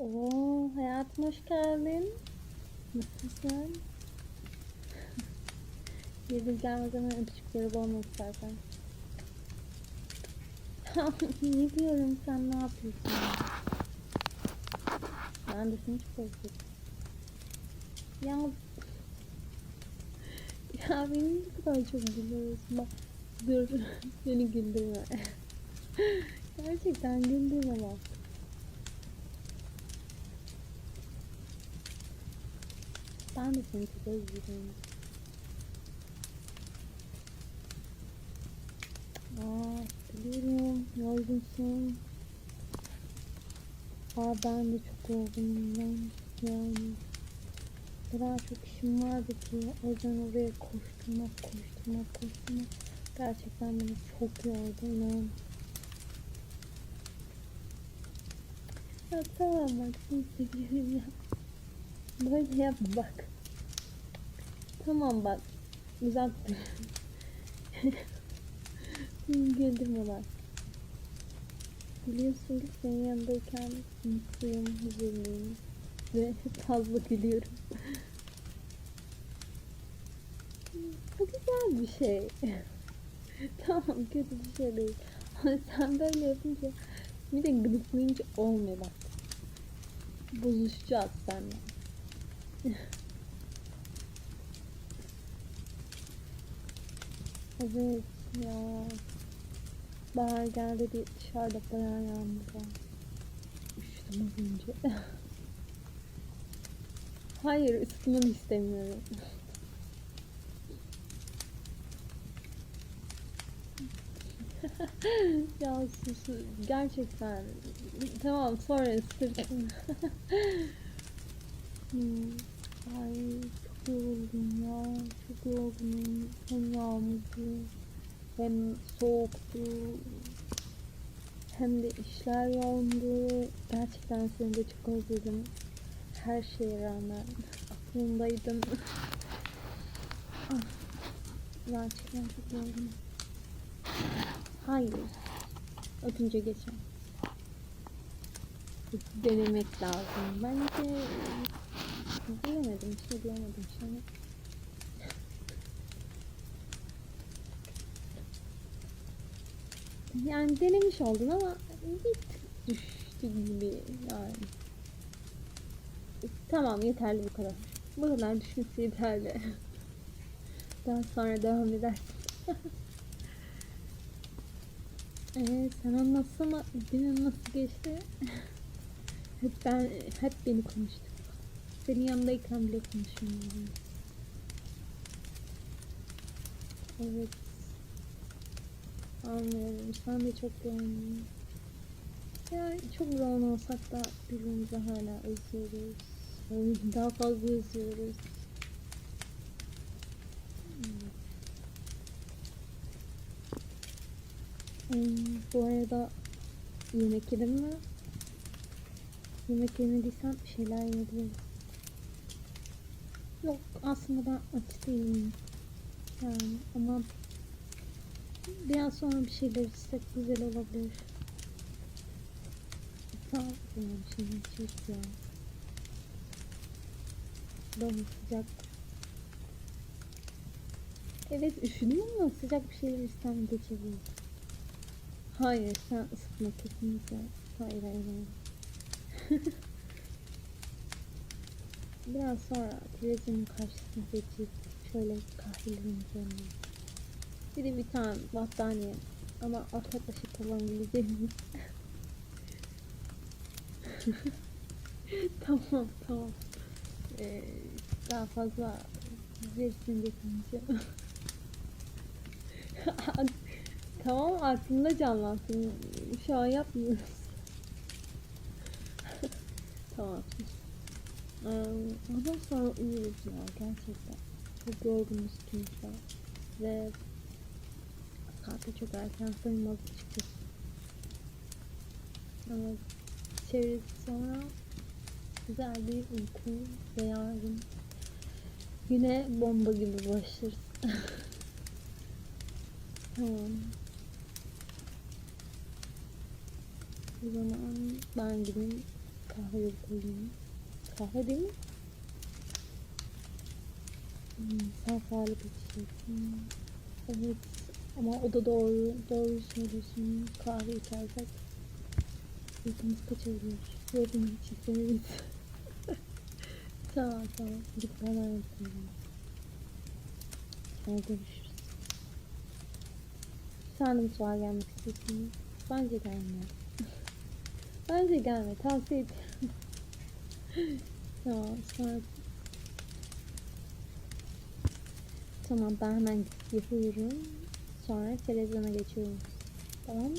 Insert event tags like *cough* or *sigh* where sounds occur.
Oo, hayatım hoş geldin. Nasılsın? *laughs* Girdim gelmeden hemen öpücükleri olmak istersen. *laughs* ne diyorum sen ne yapıyorsun? Ben de seni çok özledim. Ya ya beni ne kadar çok gülüyorsun. Bak dur *laughs* beni güldürme. Gerçekten güldürme bak. De seni çok özledim. Aa, biliyorum. Yorgunsun. Aa, ben de çok yorgunum. Ben yani kadar çok işim vardı ki o yüzden oraya koşturmak, koşturmak, koşturmak gerçekten beni çok yordu. inan. Ya tamam bak seviyorum ya. Böyle yap bak. Tamam bak. Uzak dur. Güldürme bak. Biliyorsun ki senin yanındayken mutluyum, huzurluyum. Ve fazla gülüyorum. Bu güzel bir şey. tamam kötü bir şey değil. Ama sen böyle yapınca bir de gıdıklayınca olmuyor bak. Bozuşacağız seninle. Evet ya. Bahar geldi diye dışarıda bayağı yağmur var. Üşüdüm az önce. *laughs* Hayır ısıtmanı istemiyorum. *laughs* ya sus gerçekten tamam sonra ısıtırsın. *laughs* Hmm, Ay çok yoruldum ya. Çok yorgunum hem yağmurdu hem soğuktu hem de işler yoğundu. Gerçekten seni de çok özledim. Her şeye rağmen aklımdaydın Ah, gerçekten çok yorgunum hayır öpünce geçer denemek lazım bence Bilemedim, bir şey diyemedim şimdi. Yani denemiş oldun ama bir tık düştü gibi yani. Tamam yeterli bu kadar. Bu kadar düşmesi yeterli. *laughs* Daha sonra devam edersin. *laughs* Ee, sen anlatsana günün nasıl geçti? *laughs* hep ben, hep beni konuştuk. Senin yanındayken bile konuşamıyorum. Evet. Anlıyorum. Sen de çok yoğun. Ya çok yoğun olsak da birbirimizi hala özlüyoruz. Daha fazla özlüyoruz. Hmm, bu arada yemek yedim mi? Yemek yemediysem bir şeyler yiyebilirim. Yok aslında ben aç değilim. Yani ama biraz sonra bir şeyler içsek güzel olabilir. Sağ yani bir şey ya. Daha sıcak. Evet üşüdüm ama sıcak bir şeyler istem geçebilir. Hayır sen ısıtma kesinlikle. Hayır hayır hayır. *laughs* Biraz sonra televizyonun karşısına geçip şöyle kahvelerin üzerine. Bir de bir tane battaniye ama arka taşı kullanabileceğimiz. *laughs* tamam tamam. Ee, daha fazla resim getirmeyeceğim. *laughs* tamam aklımda canlansın. Şu an yapmıyoruz. *laughs* tamam. Ee, ondan sonra uyuruz ya gerçekten. Çok yorgunuz de. Ve saat de çok erken sayılmaz açıkçası. Ama çevresi sonra güzel bir uyku ve yarın güne bomba gibi başlarız. *laughs* tamam. O zaman ben gideyim kahve koyayım. Kahve değil mi? Hmm, sen sağlık içeceksin. Evet. Ama o da doğru. Doğru söylüyorsun. Kahve içersek uykumuz kaçabilir. Yorgun hiç istemeyiz. tamam tamam. Gidip hemen yapayım. Sonra görüşürüz. Sen de mutfağa gelmek istiyorsun. Bence gelme. *laughs* Bence gelme. Tavsiye ederim. Tamam sonra Tamam ben hemen yapıyorum. Sonra televizyona geçiyorum. Tamam mı?